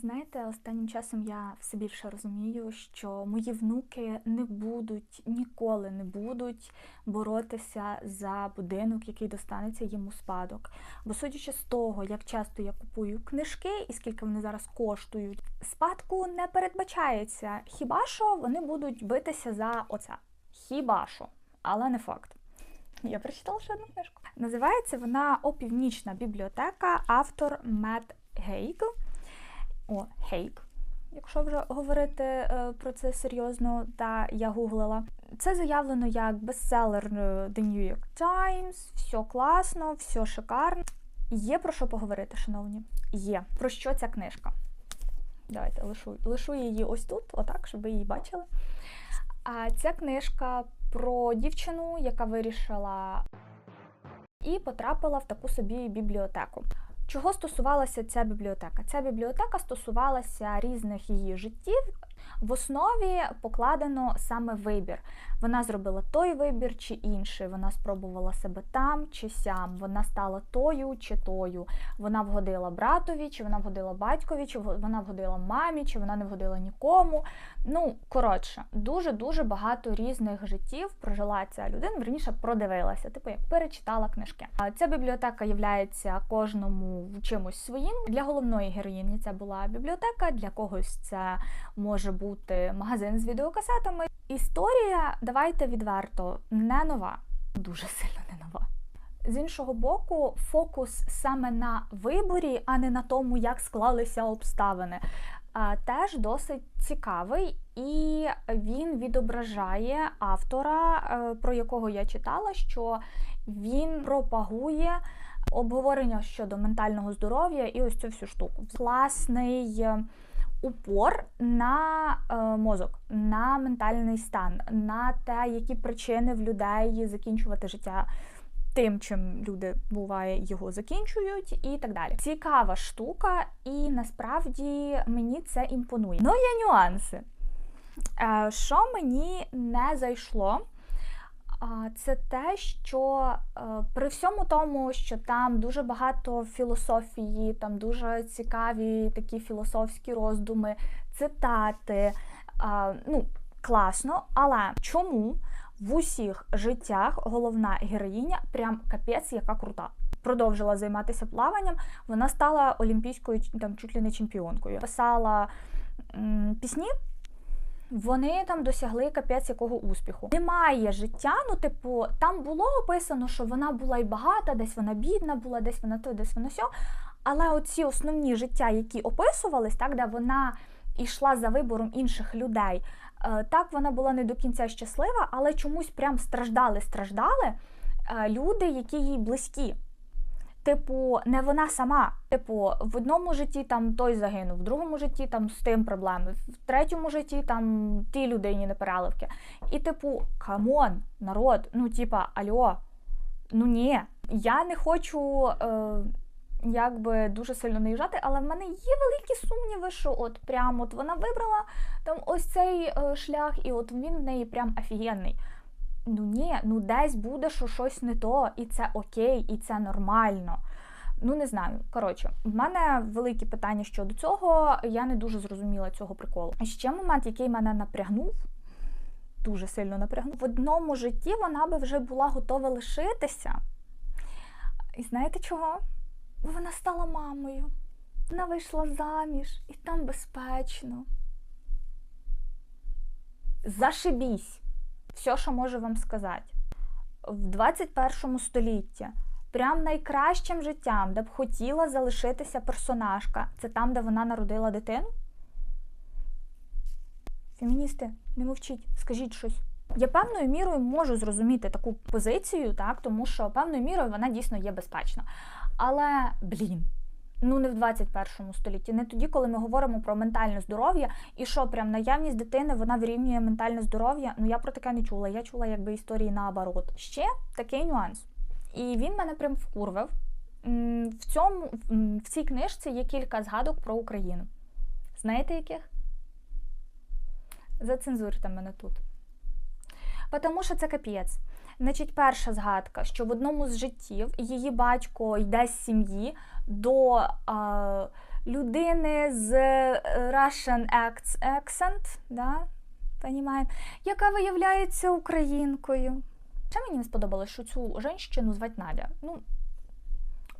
Знаєте, останнім часом я все більше розумію, що мої внуки не будуть ніколи не будуть боротися за будинок, який достанеться їм у спадок. Бо судячи з того, як часто я купую книжки і скільки вони зараз коштують, спадку не передбачається. Хіба що вони будуть битися за оце? Хіба що, але не факт. Я прочитала ще одну книжку. Називається вона Опівнічна бібліотека, автор Мет Гейк. О, Хейк. Якщо вже говорити е, про це серйозно, та я гуглила. Це заявлено як бестселер е, The New York Times, все класно, все шикарно. Є про що поговорити, шановні? Є. Про що ця книжка? Давайте лишу, лишу її ось тут, отак, щоб ви її бачили. А ця книжка про дівчину, яка вирішила і потрапила в таку собі бібліотеку. Чого стосувалася ця бібліотека? Ця бібліотека стосувалася різних її життів. В основі покладено саме вибір. Вона зробила той вибір чи інший. Вона спробувала себе там чи сям. Вона стала тою чи тою. Вона вгодила братові, чи вона вгодила батькові, чи вона вгодила мамі, чи вона не вгодила нікому. Ну, коротше, дуже-дуже багато різних життів прожила ця людина, верніше продивилася, типу як перечитала книжки. Ця бібліотека є кожному чимось своїм. Для головної героїні це була бібліотека, для когось це може бути магазин з відеокасетами. Історія, давайте відверто, не нова, дуже сильно не нова. З іншого боку, фокус саме на виборі, а не на тому, як склалися обставини, теж досить цікавий, і він відображає автора, е, про якого я читала, що він пропагує обговорення щодо ментального здоров'я і ось цю всю штуку. Класний упор на е, мозок, на ментальний стан, на те, які причини в людей закінчувати життя. Тим, чим люди буває, його закінчують, і так далі. Цікава штука, і насправді мені це імпонує. Ну, є нюанси. Е, що мені не зайшло, це те, що е, при всьому тому, що там дуже багато філософії, там дуже цікаві такі філософські роздуми, цитати, ну, класно, але чому в усіх життях головна героїня прям капець, яка крута? Продовжила займатися плаванням, вона стала олімпійською там чуть ли не чемпіонкою. Писала м, пісні вони там досягли капець якого успіху. Немає життя. Ну, типу, там було описано, що вона була і багата, десь вона бідна була, десь вона то, десь вона сьо. Але оці основні життя, які описувались, так, де вона йшла за вибором інших людей, е, так вона була не до кінця щаслива, але чомусь прям страждали, страждали е, люди, які їй близькі. Типу, не вона сама. Типу, в одному житті там той загинув, в другому житті там з тим проблеми, в третьому житті там тій людині непереливки. І, типу, камон, народ, ну, типа, альо, ну ні, я не хочу. Е, Якби дуже сильно наїжджати, але в мене є великі сумніви, що от прям от вона вибрала там ось цей е, шлях, і от він в неї прям офігенний ну ні, ну десь буде, що щось не то, і це окей, і це нормально. Ну, не знаю. Коротше, в мене великі питання щодо цього, я не дуже зрозуміла цього приколу. Ще момент, який мене напрягнув, дуже сильно напрягнув. В одному житті вона би вже була готова лишитися. І знаєте чого? Вона стала мамою. Вона вийшла заміж, і там безпечно. Зашибісь! Все, що можу вам сказати. В 21 столітті прям найкращим життям, де б хотіла залишитися персонажка, це там, де вона народила дитину. Феміністи, не мовчіть, скажіть щось. Я певною мірою можу зрозуміти таку позицію, так, тому що певною мірою вона дійсно є безпечна. Але, блін. Ну, не в 21 столітті, не тоді, коли ми говоримо про ментальне здоров'я, і що прям наявність дитини вона вирівнює ментальне здоров'я. Ну я про таке не чула. Я чула якби історії наоборот. Ще такий нюанс. І він мене прям вкурвив. В цьому в цій книжці є кілька згадок про Україну. Знаєте яких? Зацензурте мене тут. Тому що це капець. Значить, перша згадка, що в одному з життів її батько йде з сім'ї до а, людини з е, Russian accent, да, понімаємо, яка виявляється українкою. Ще мені не сподобалось, що цю жінку звати Надя. Ну,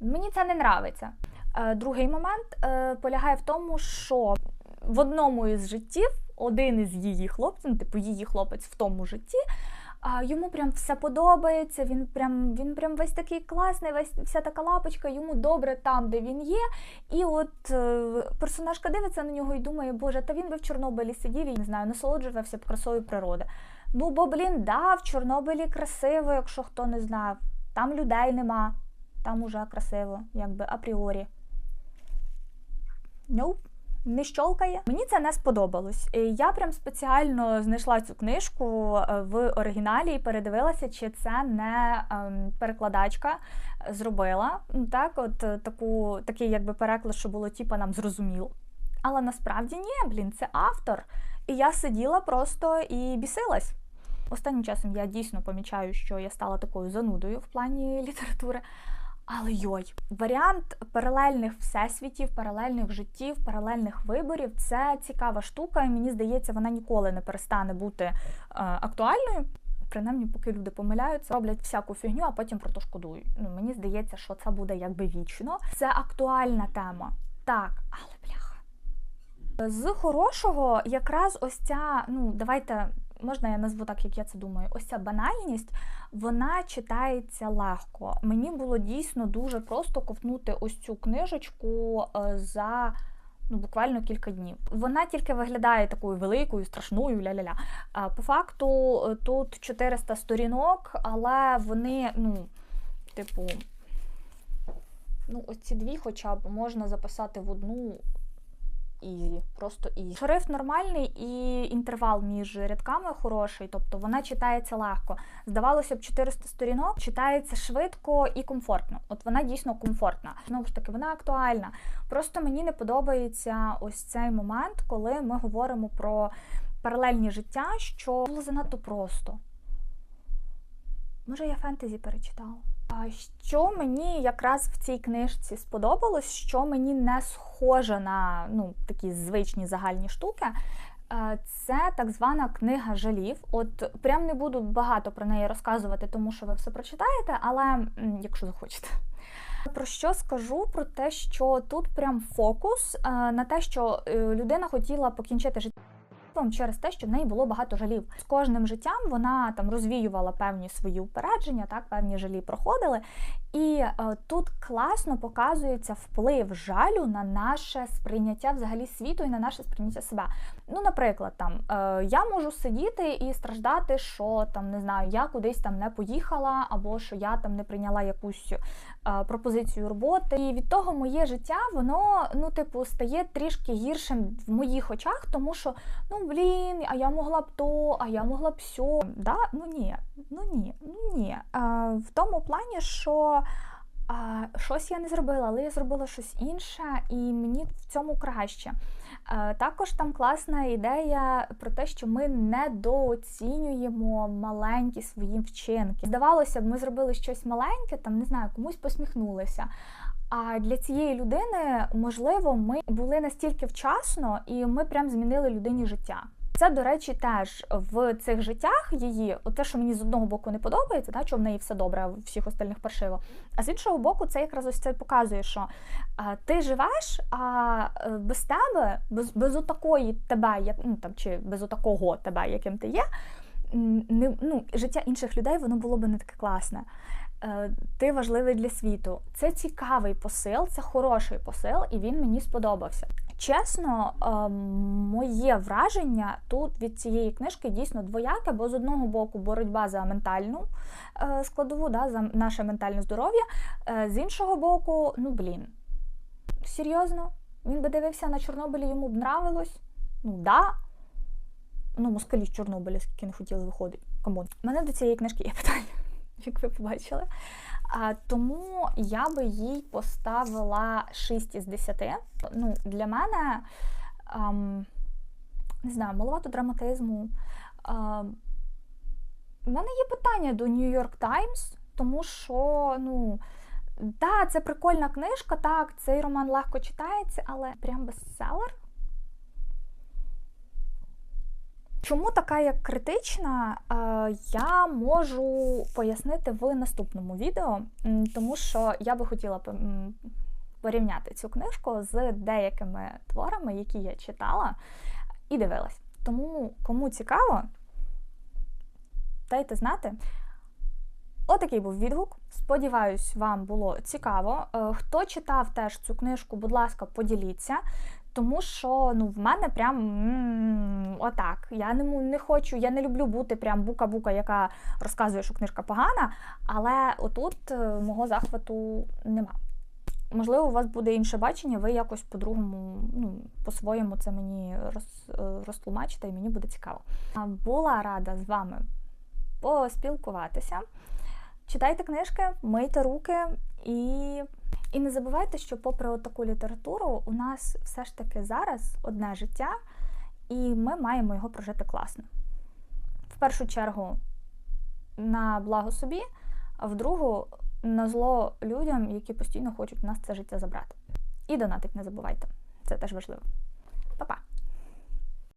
Мені це не нравиться. Е, Другий момент е, полягає в тому, що в одному із життів один із її хлопців, ну, типу її хлопець в тому житті, а йому прям все подобається. Він прям він прям весь такий класний, весь вся така лапочка, йому добре там, де він є. І от е, персонажка дивиться на нього і думає, боже, та він би в Чорнобилі сидів і не знаю, насолоджувався б красою природи. Ну, бо, блін, да, в Чорнобилі красиво, якщо хто не знав. Там людей нема, там уже красиво, якби апріорі. Nope. Не щолкає. Мені це не сподобалось. Я прям спеціально знайшла цю книжку е, в оригіналі і передивилася, чи це не ем, перекладачка зробила. Так, от е, таку, такий якби переклад, що було типа нам зрозуміло. Але насправді ні, блін, це автор. І я сиділа просто і бісилась. Останнім часом я дійсно помічаю, що я стала такою занудою в плані літератури. Але йой, варіант паралельних всесвітів, паралельних життів, паралельних виборів це цікава штука, і мені здається, вона ніколи не перестане бути е, актуальною. Принаймні, поки люди помиляються, роблять всяку фігню, а потім про то шкодують. Ну мені здається, що це буде якби вічно. Це актуальна тема. Так, але бляха. З хорошого, якраз ось ця, ну давайте можна я назву так, як я це думаю. Ось ця банальність, вона читається легко. Мені було дійсно дуже просто ковтнути ось цю книжечку е, за. Ну, буквально кілька днів. Вона тільки виглядає такою великою, страшною ля-ля-ля. По факту е, тут 400 сторінок, але вони, ну, типу, ну, ось дві хоча б можна записати в одну ізі, просто ізі. Шрифт нормальний і інтервал між рядками хороший, тобто вона читається легко. Здавалося б, 400 сторінок читається швидко і комфортно. От вона дійсно комфортна. Знову ж таки, вона актуальна. Просто мені не подобається ось цей момент, коли ми говоримо про паралельні життя, що було занадто просто. Може, я фентезі перечитала. Що мені якраз в цій книжці сподобалось, що мені не схоже на ну, такі звичні загальні штуки, е, це так звана книга жалів. От прям не буду багато про неї розказувати, тому що ви все прочитаєте, але якщо захочете. Про що скажу? Про те, що тут прям фокус е, на те, що е, людина хотіла покінчити життя через те, що в неї було багато жалів. З кожним життям вона там розвіювала певні свої упередження, так певні жалі проходили. І е, тут класно показується вплив жалю на наше сприйняття взагалі світу і на наше сприйняття себе. Ну, наприклад, там е, я можу сидіти і страждати, що там не знаю, я кудись там не поїхала, або що я там не прийняла якусь е, пропозицію роботи. І від того моє життя воно ну, типу, стає трішки гіршим в моїх очах, тому що ну блін, а я могла б то, а я могла б сьо. Да? Ну ні, ну ні, ну ні. Е, в тому плані, що. А, Щось я не зробила, але я зробила щось інше, і мені в цьому краще. А, також там класна ідея про те, що ми недооцінюємо маленькі свої вчинки. Здавалося б, ми зробили щось маленьке, там не знаю, комусь посміхнулися. А для цієї людини, можливо, ми були настільки вчасно, і ми прям змінили людині життя. Це, до речі, теж в цих життях її, те, що мені з одного боку не подобається, та, що в неї все добре, а всіх остальних паршиво. А з іншого боку, це якраз ось це показує, що а, ти живеш, а е, без тебе, без без отакої тебе, як ну там чи без отакого тебе, яким ти є, не ну, життя інших людей воно було би не таке класне. Е, ти важливий для світу. Це цікавий посил, це хороший посил, і він мені сподобався. Чесно, ем, моє враження тут від цієї книжки дійсно двояке, бо з одного боку боротьба за ментальну е, складову, да, за наше ментальне здоров'я, е, з іншого боку, ну блін, серйозно, він би дивився на Чорнобилі, йому б нравилось. Ну да. Ну, москалі з Чорнобиля, скільки не хотіли виходити. Камон. У мене до цієї книжки є питання, як ви побачили. Тому я би їй поставила 6 із 10. Ну, Для мене ам, не знаю, маловато драматизму. А, У мене є питання до York Times, тому що, ну. Да, це прикольна книжка, так, цей роман легко читається, але прям бестселер. Чому така як критична, е, я можу пояснити в наступному відео, тому що я би хотіла порівняти цю книжку з деякими творами, які я читала і дивилась. Тому кому цікаво, дайте знати. Отакий був відгук. Сподіваюсь, вам було цікаво. Е, Хто читав теж цю книжку, будь ласка, поділіться. Тому що ну, в мене прям м, отак. Я не, не хочу, я не люблю бути прям бука-бука, яка розказує, що книжка погана, але отут е, мого захвату нема. Можливо, у вас буде інше бачення, ви якось по-другому, ну, по-своєму це мені роз, е, розтлумачите, і мені буде цікаво. Була рада з вами поспілкуватися. Читайте книжки, мийте руки і, і не забувайте, що попри таку літературу, у нас все ж таки зараз одне життя, і ми маємо його прожити класно. В першу чергу на благо собі, а в другу на зло людям, які постійно хочуть у нас це життя забрати. І донатить не забувайте. Це теж важливо. Па-па!